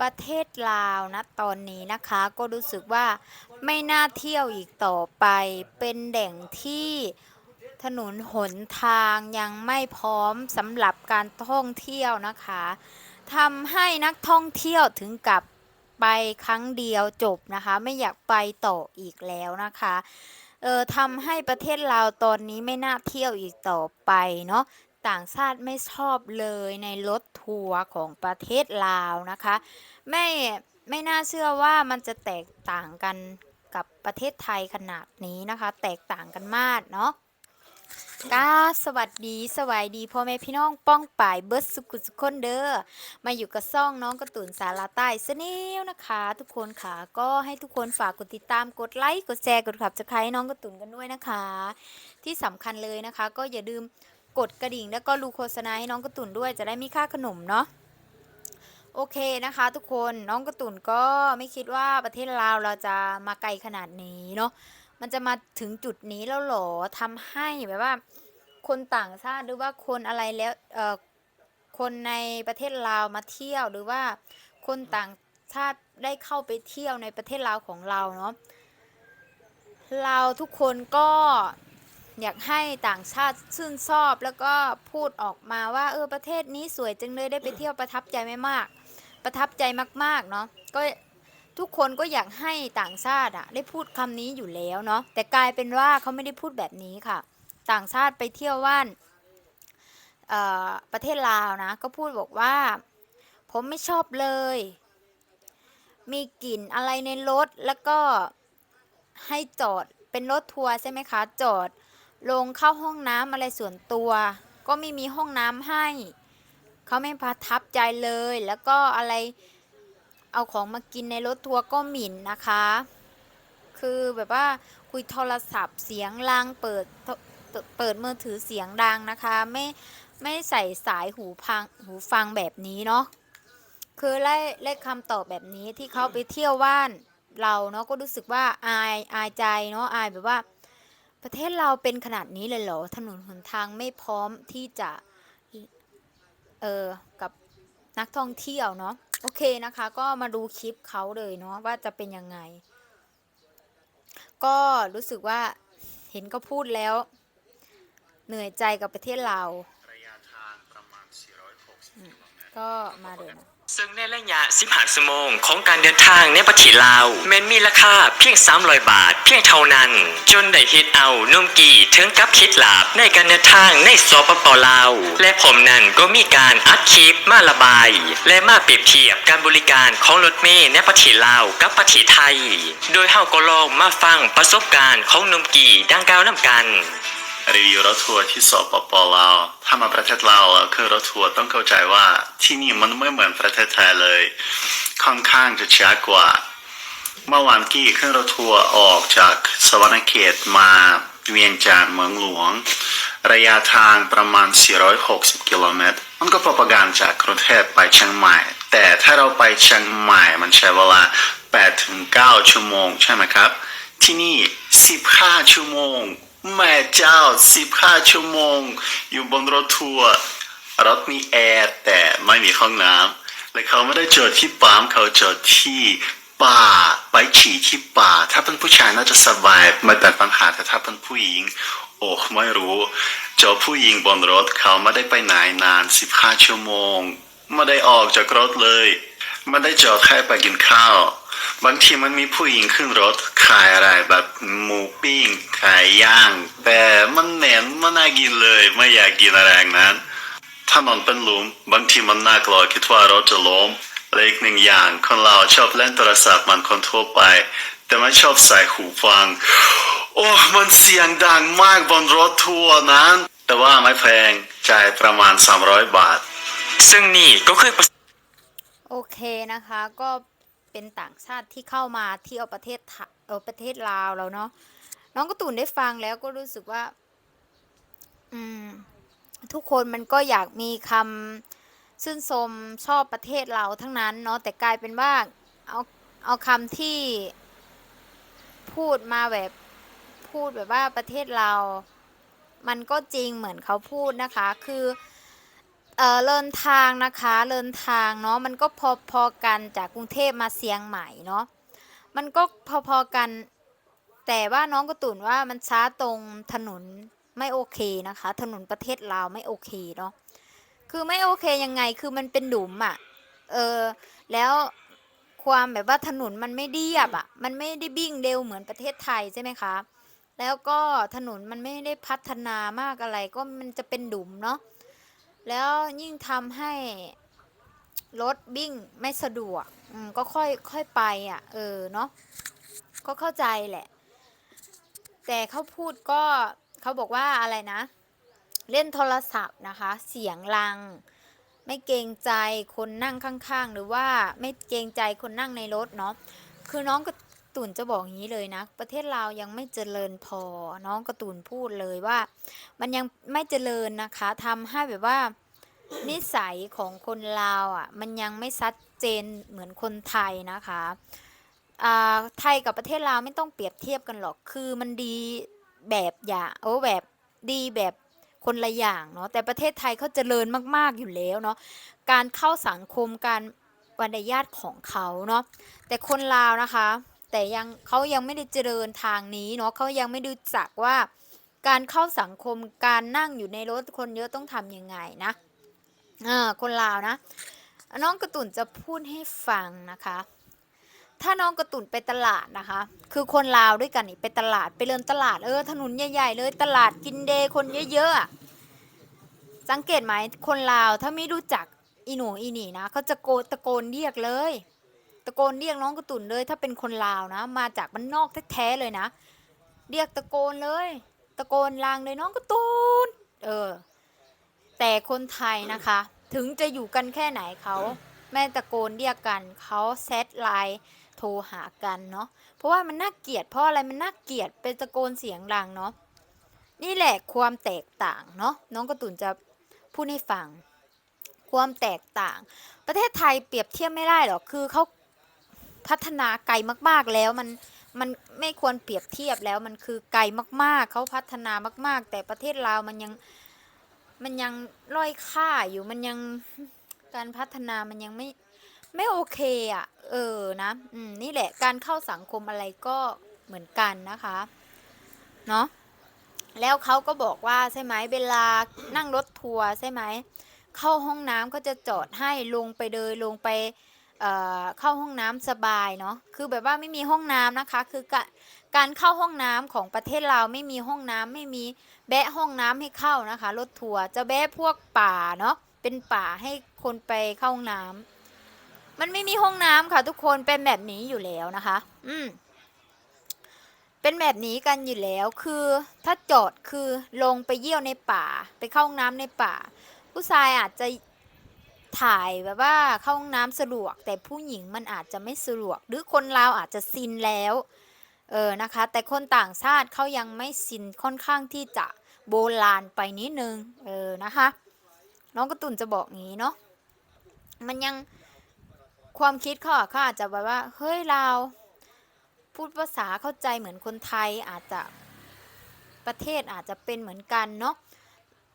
ประเทศลาวนะตอนนี้นะคะ ก็รู้สึกว่าไม่น่าเที่ยวอีกต่อไป เป็นแหล่งที่ถนนหนทางยังไม่พร้อมสำหรับการท่องเที่ยวนะคะทำให้นักท่องเที่ยวถึงกับไปครั้งเดียวจบนะคะ ไม่อยากไปต่ออีกแล้วนะคะเออทำให้ประเทศลาวตอนนี้ไม่น่าเที่ยวอีกต่อไปเนาะ ต่างชาติไม่ชอบเลยในรถทัวร์ของประเทศลาวนะคะ ไม่ไม่น่าเชื่อว่ามันจะแตกต่างกันกับประเทศไทยขนาดนี้นะคะ แตกต่างกันมากเนาะกาสวัสดีสวัสดีพ่อแม่พี่น้องป้องป่ายเบิร์ดสุกุสุคนเด้อมาอยู่กับซ่องน้องกระตุนสาราใต้สนิวนะคะ ทุกคนค่ะก็ให้ทุกคนฝากกดติดตามกดไลค์กดแชร์กดขับจะใครน้องกระตุนกันด้วยนะคะ ที่สำคัญเลยนะคะ ก็อย่าลืม กดกระดิ่ง แล้วก็รูโฆษณาให้น้องกระตุ่นด้วยจะได้ไม่ค่าขนมเนาะโอเคนะคะทุกคนน้องกระตุ่นก็ไม่คิดว่าประเทศลาวเราจะมาไกลขนาดนี้เนาะมันจะมาถึงจุดนี้แล้วหรอทำให้แบบว่า คนต่างชาติหรือว่าคนอะไรแล้วเอ่อคนในประเทศลาวมาเที่ยวหรือว่าคนต่างชาติได้เข้าไปเที่ยวในประเทศลาวของเราเนาะเราทุกคนก็ อยากให้ต่างชาติชื่นชอบแล้วก็พูดออกมาว่า เออประเทศนี้สวยจังเลยได้ไปเที่ยวประทับใจไม่มาก ประทับใจมากๆเนาะก็ทุกคนก็อยากให้ต่างชาติอะได้พูดคำนี้อยู่แล้วเนาะแต่กลายเป็นว่าเขาไม่ได้พูดแบบนี้ค่ะ ต่างชาติไปเที่ยวว่านอ่อประเทศลาวนะ ก็พูดบอกว่า ผมไม่ชอบเลย มีกลิ่นอะไรในรถแล้วก็ให้จอดเป็นรถทัวร์ใช่ไหมคะ จอด ลงเข้าห้องน้ำอะไรส่วนตัว ก็ไม่มีห้องน้ำให้ เขาไม่ประทับใจเลย แล้วก็อะไรเอาของมากินในรถทัวร์ก็หมิ่นนะคะ คือแบบว่าคุยโทรศัพท์เสียงดังเปิดเปิดมือถือเสียงดังนะคะ ไม่ไม่ใส่สายหูพังหูฟังแบบนี้เนาะคือไล่ไล่คำตอบแบบนี้ที่เขาไปเที่ยวว่านเราเนาะก็รู้สึกว่าอายอายใจเนาะอายแบบว่า ประเทศเราเป็นขนาดนี้เลยเหรอ ถนนหนทางไม่พร้อมที่จะ เออ กับนักท่องเที่ยวเนาะ โอเคนะคะ ก็มาดูคลิปเขาเลยเนาะว่าจะเป็นยังไง ก็รู้สึกว่าเห็นก็พูดแล้ว เหนื่อยใจกับประเทศเราระยะทางประมาณ460กิโลเมตรก็มาเลยนะ ซึ่งในระยะ15ชั่วโมงของการเดินทางในประเทศลาวแม้นมีราคาเพียง 300 บาท เพียงเท่านั้น จนได้เฮ็ดเอานุ่มกีถึงกับคิดหลาบในการเดินทางในสปปลาว และผมนั้นก็มีการอัดคลิปมาระบาย และมาเปรียบเทียบการบริการของรถเมล์ในประเทศลาวกับประเทศไทย โดยเฮาก็ลองมาฟังประสบการณ์ของนุ่มกีดังกล่าวนํกัน รีวิวรถทัวร์ที่สปปลาว ถ้ามาประเทศลาวแล้วคือรถทัวร์ต้องเข้าใจว่าที่นี่มันไม่เหมือนประเทศไทยเลย ค่อนข้างจะช้ากว่า เมื่อวานกี้ขึ้นรถทัวร์ออกจากสวรรณเขตมาเวียงจันทร์เมืองหลวง ระยะทางประมาณ 460 กิโลเมตร มันก็ประการจากกรุงเทพไปเชียงใหม่ แต่ถ้าเราไปเชียงใหม่มันใช้เวลา 8-9 ชั่วโมงใช่ไหมครับ ที่นี่ 15 ชั่วโมง แม่เจ้า 15 ชั่วโมง อยู่บนรถทัวร์รถมีแอร์แต่ไม่มีห้องน้ำและเขาไม่ได้จอดที่ปั๊มเขาจอดที่ป่าไปฉี่ที่ป่า ถ้าเป็นผู้ชายน่าจะสบายไม่เป็นปัญหาแต่ถ้าเป็นผู้หญิง โอ้ไม่รู้ เจอผู้หญิงบนรถเขาไม่ได้ไปไหนนาน 15 ชั่วโมง ไม่ได้ออกจากรถเลย ไม่ได้จอดแค่ไปกินข้าว บางทีมันมีผู้หญิงขึ้นรถขายอะไรแบบหมูปิ้งขายย่าง แต่มันเหม็นมันน่ากินเลย ไม่อยากกินอะไรอย่างนั้นถนนเป็นหลุมบางทีมันน่ากลัวคิดว่ารถจะล้มและอีกหนึ่งอย่างคนเราชอบเล่นโทรศัพท์มันคนทั่วไป แต่ไม่ชอบใส่หูฟัง โอ้มันเสียงดังมากบนรถทัวร์นั้น แต่ว่าไม่แพงจ่ายประมาณ 300 บาท ซึ่งนี่ก็คือโอเคนะคะก็ เป็นต่างชาติที่เข้ามาเที่ยวประเทศเออประเทศลาวแล้วเนาะน้องกระตุนได้ฟังแล้วก็รู้สึกว่า อืม ทุกคนมันก็อยากมีคำชื่นชมชอบประเทศเราทั้งนั้นเนาะแต่กลายเป็นว่าเอาเอาคำที่พูดมาแบบพูดแบบว่าประเทศเรา มันก็จริงเหมือนเขาพูดนะคะ คือ เออเดินทางนะคะเดินทางเนาะมันก็พอพอกันจากกรุงเทพมาเชียงใหม่เนาะมันก็พอพอกัน แต่ว่าน้องกระตุนว่ามันช้าตรงถนนไม่โอเคนะคะ ถนนประเทศลาวไม่โอเคเนาะคือไม่โอเคยังไงคือมันเป็นหลุมอะ่ะเออแล้วความแบบว่าถนนมันไม่เรียบอะ่ะมันไม่ได้บิ่งเร็วเหมือนประเทศไทยใช่ไหมคะแล้วก็ถนนมันไม่ได้พัฒนามากอะไรก็มันจะเป็นหลุมเนาะ แล้วยิ่งทำให้รถบิ่งไม่สะดวกอืมก็ค่อยค่อยไปอะ เออเนาะก็เข้าใจแหละ แต่เขาพูดก็เขาบอกว่าอะไรนะ เล่นโทรศัพท์นะคะ เสียงลัง ไม่เกรงใจคนนั่งข้างๆ หรือว่าไม่เกรงใจคนนั่งในรถเนาะคือน้องกระ ตุ่นจะบอกอย่างนี้เลยนะ ประเทศลาวยังไม่เจริญพอ น้องกระตุ่นพูดเลยว่า มันยังไม่เจริญนะคะทำให้แบบว่า นิสัยของคนลาวอะ มันยังไม่ชัดเจนเหมือนคนไทยนะคะอ่าไทยกับประเทศลาวไม่ต้องเปรียบเทียบกันหรอก คือมันดีแบบอย่างโอ้แบบดีแบบคนละอย่างเนาะ แต่ประเทศไทยเขาเจริญมาก ๆ อยู่แล้วเนาะ การเข้าสังคมการวรรณญาติของเขาเนาะ แต่คนลาวนะคะ แต่ยังเขายังไม่ได้เจริญทางนี้เนาะเขายังไม่รู้จักว่า การเข้าสังคมการนั่งอยู่ในรถคนเยอะต้องทำยังไงนะเออคนลาวนะ น้องกระตุ่นจะพูดให้ฟังนะคะ ถ้าน้องกระตุ่นไปตลาดนะคะ คือคนลาวด้วยกันนี่ไปตลาดไปเดินตลาดเออถนนใหญ่ๆเลยตลาดกินเดย์คนเยอะๆสังเกตไหมคนลาวถ้าไม่รู้จักอีหนูอีนี่นะเขาจะโกตะโกนเรียกเลยะโกนเรียกน้องกระตุนเลย ถ้าเป็นคนลาวนะ มาจากบ้านนอกแท้ๆเลยนะ เรียกตะโกนเลย ตะโกนลางเลยน้องกระตูนเออ แต่คนไทยนะคะ ถึงจะอยู่กันแค่ไหนเขาแม่ตะโกนเรียกกันเขาแซดไลน์โทรหากันเนาะเพราะว่ามันน่าเกลียดเพราะอะไรมันน่าเกลียดเป็นตะโกนเสียงดังเนาะนี่แหละความแตกต่างเนาะน้องกระตุนจะพูดให้ฟัง ความแตกต่าง ประเทศไทยเปรียบเทียบไม่ได้หรอกคือเขา พัฒนาไกลมากๆแล้วมันมันไม่ควรเปรียบเทียบแล้วมันคือไกลมากๆ เขาพัฒนามาก ๆ แต่ประเทศลาวมันยังมันยังด้อยค่าอยู่มันยังการพัฒนามันยังไม่ไม่โอเคอะ เออนะอืมนี่แหละการเข้าสังคมอะไรก็เหมือนกันนะคะเนาะแล้วเขาก็บอกว่าใช่ไหมเวลานั่งรถทัวร์ใช่ไหมเข้าห้องน้ำก็จะจอดให้ลงไปเลยลงไป เอ่อเข้าห้องน้ำสบายเนาะคือแบบว่าไม่มีห้องน้ำนะคะ คือกการเข้าห้องน้ำของประเทศเราไม่มีห้องน้ำไม่มีแบะห้องน้ำให้เข้านะคะรถทัวร์จะแบะพวกป่าเนาะเป็นป่าให้คนไปเข้าห้องน้ำมันไม่มีห้องน้ำค่ะ ทุกคนเป็นแบบนี้อยู่แล้วนะคะ อืมเป็นแบบนี้กันอยู่แล้วคือถ้าจอดคือลงไปเยี่ยวในป่า ไปเข้าห้องน้ำในป่า ผู้ชายอาจจะ ถ่ายแบบว่าเข้าห้องน้ำสะดวก แต่ผู้หญิงมันอาจจะไม่สะดวก หรือคนลาวอาจจะซินแล้วเออนะคะ แต่คนต่างชาติเขายังไม่ซินค่อนข้างที่จะโบราณไปนิดนึงเออนะคะ น้องกระตุนจะบอกงี้เนาะมันยังความคิดเขาเขาอาจจะแบบว่าเฮ้ยลาวพูดภาษาเข้าใจเหมือนคนไทยอาจจะประเทศอาจจะเป็นเหมือนกันเนาะ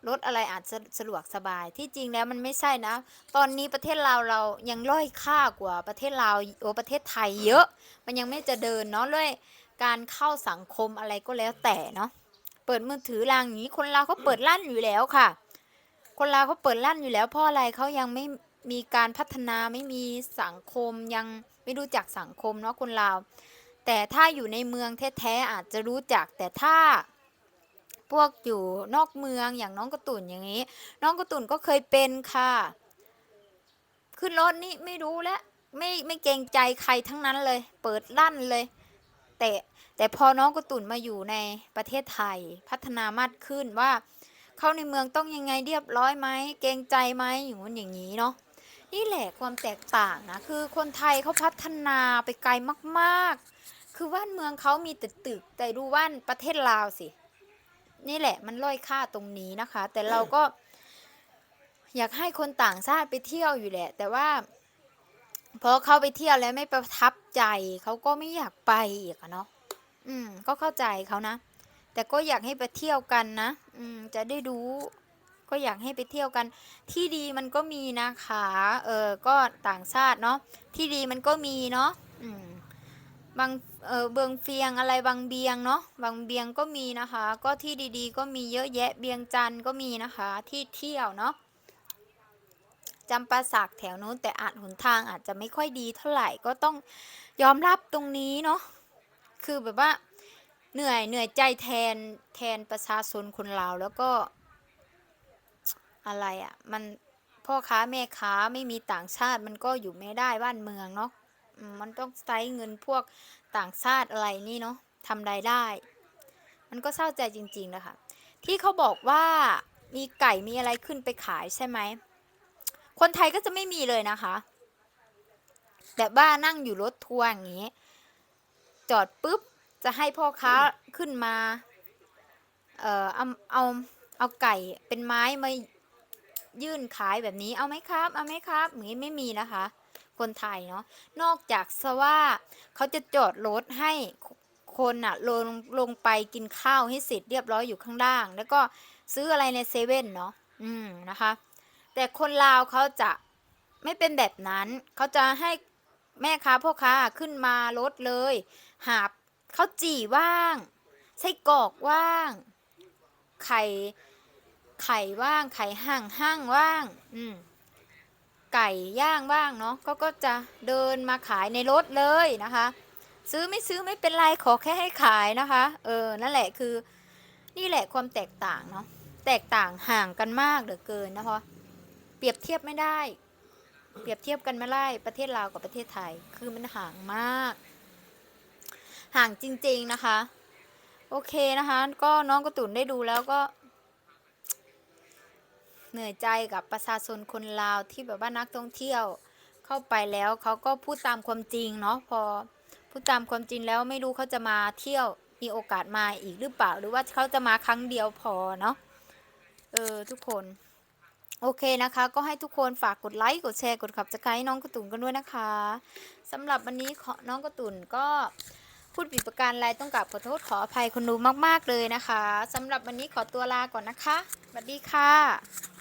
รถอะไรอาจจะสะดวกสบายที่จริงแล้วมันไม่ใช่นะ ตอนนี้ประเทศลาเรายังด้อยค่ากว่าประเทศลาโอประเทศไทยเยอะ มันยังไม่จะเดินเนาะด้วยการเข้าสังคมอะไรก็แล้วแต่เนาะเปิดมือถือรางอย่างนี้คนลาวเขาเปิดลั่นอยู่แล้วค่ะ คนลาวเขาเปิดลั่นอยู่แล้วเพราะอะไรเขายังไม่มีการพัฒนาไม่มีสังคมยังไม่รู้จักสังคมเนาะคนลาวแต่ถ้าอยู่ในเมืองแท้ๆอาจจะรู้จักแต่ถ้า พวกอยู่นอกเมืองอย่างน้องกระตุ่นอย่างนี้ น้องกระตุ่นก็เคยเป็นค่ะ ขึ้นรถนี่ไม่รู้แล้วไม่ไม่เกรงใจใครทั้งนั้นเลย เปิดลั่นเลย แต่แต่พอน้องกระตุ่นมาอยู่ในประเทศไทยพัฒนามากขึ้นว่า เข้าในเมืองต้องยังไงเรียบร้อยไหมเกรงใจไหมอย่างนู้นอย่างนี้เนาะนี่แหละความแตกต่างนะคือคนไทยเขาพัฒนาไปไกลมาก ๆ คือว่านเมืองเขามีตึกตึกแต่ดูว่านประเทศลาวสิ นี่แหละมันล่อยค่าตรงนี้นะคะ แต่เราก็ อยากให้คนต่างชาติไปเที่ยวอยู่แหละ แต่ว่าพอเขาไปเที่ยวแล้วไม่ประทับใจเขาก็ไม่อยากไปอีกอะเนาะอืม ก็เข้าใจเขานะ แต่ก็อยากให้ไปเที่ยวกันนะอืม จะได้รู้ ก็อยากให้ไปเที่ยวกัน ที่ดีมันก็มีนะคะ เออก็ต่างชาติเนาะที่ดีมันก็มีเนาะอืม บาง เออเบืองเฟียงอะไรบางเบียงเนาะบางเบียงก็มีนะคะ ก็ที่ดีๆ ก็มีเยอะแยะเบียงจันทร์ก็มีนะคะ ที่เที่ยวเนาะจำปาสักแถวนู้นแต่อาจหนทางอาจจะไม่ค่อยดีเท่าไหร่ก็ต้องยอมรับตรงนี้เนาะคือแบบว่าเหนื่อยเหนื่อยใจแทนแทนประชาชนคนลาวแล้วก็ อะไรอะ่ะ มันพ่อค้าแม่ค้าไม่มีต่างชาติ มันก็อยู่ไม่ได้บ้านเมืองเนาะมันต้องใช้เงินพวก ต่างชาติอะไรนี่เนาะทำรายได้ มันก็เศร้าใจจริงๆนะคะที่เขาบอกว่ามีไก่มีอะไรขึ้นไปขายใช่ไหม คนไทยก็จะไม่มีเลยนะคะ แบบว่านั่งอยู่รถทัวร์อย่างนี้ จอดปุ๊บ จะให้พ่อค้าขึ้นมา เอ่อเอาเอาเอาไก่เป็นไม้มายื่นขายแบบนี้ เอาไหมครับ เอาไหมครับอย่างนี้ไม่มีนะคะ คนไทยเนาะนอกจากซะว่าเขาจะจอดรถให้คนอะลงลงไปกินข้าวให้เสร็จเรียบร้อยอยู่ข้างล่าง แล้วก็ซื้ออะไรในเซเว่นเนาะอืมนะคะ แต่คนลาวเขาจะไม่เป็นแบบนั้นเขาจะให้แม่ค้าพ่อค้าขึ้นมารถเลย หาบข้าวจี่ว่างไส้กรอกว่าง ไข่ไข่ว่าง ไข่ห่างห้างว่าง อืม ไก่ย่างว่างเนาะก็ก็จะเดินมาขายในรถเลยนะคะ ซื้อไม่ซื้อไม่เป็นไรขอแค่ให้ขายนะคะ เออนั่นแหละคือ นี่แหละความแตกต่างเนาะแตกต่างห่างกันมากเหลือเกินนะคะเปรียบเทียบไม่ได้ เปรียบเทียบกันไม่ได้ประเทศลาวกับประเทศไทย คือมันห่างมาก ห่างจริง ๆนะคะ โอเคนะคะ ก็น้องกระตุนได้ดูแล้วก็ เหนื่อยใจกับประชาชนคนลาวที่แบบว่านักท่องเที่ยวเข้าไปแล้วเขาก็พูดตามความจริงเนาะพอพูดตามความจริงแล้วไม่รู้เขาจะมาเที่ยวมีโอกาสมาอีกหรือเปล่า หรือว่าเขาจะมาครั้งเดียวพอเนาะเออทุกคน โอเคนะคะ ก็ให้ทุกคนฝากกดไลค์กดแชร์กดขับสกายน้องกระตุนกันด้วยนะคะสำหรับวันนี้ขอน้องกระตุนก็พูดผิดประการไรต้องกราบขอโทษขออภัยคนดูมาก ๆ เลยนะคะสำหรับวันนี้ขอตัวลาก่อนนะคะ สวัสดีค่ะ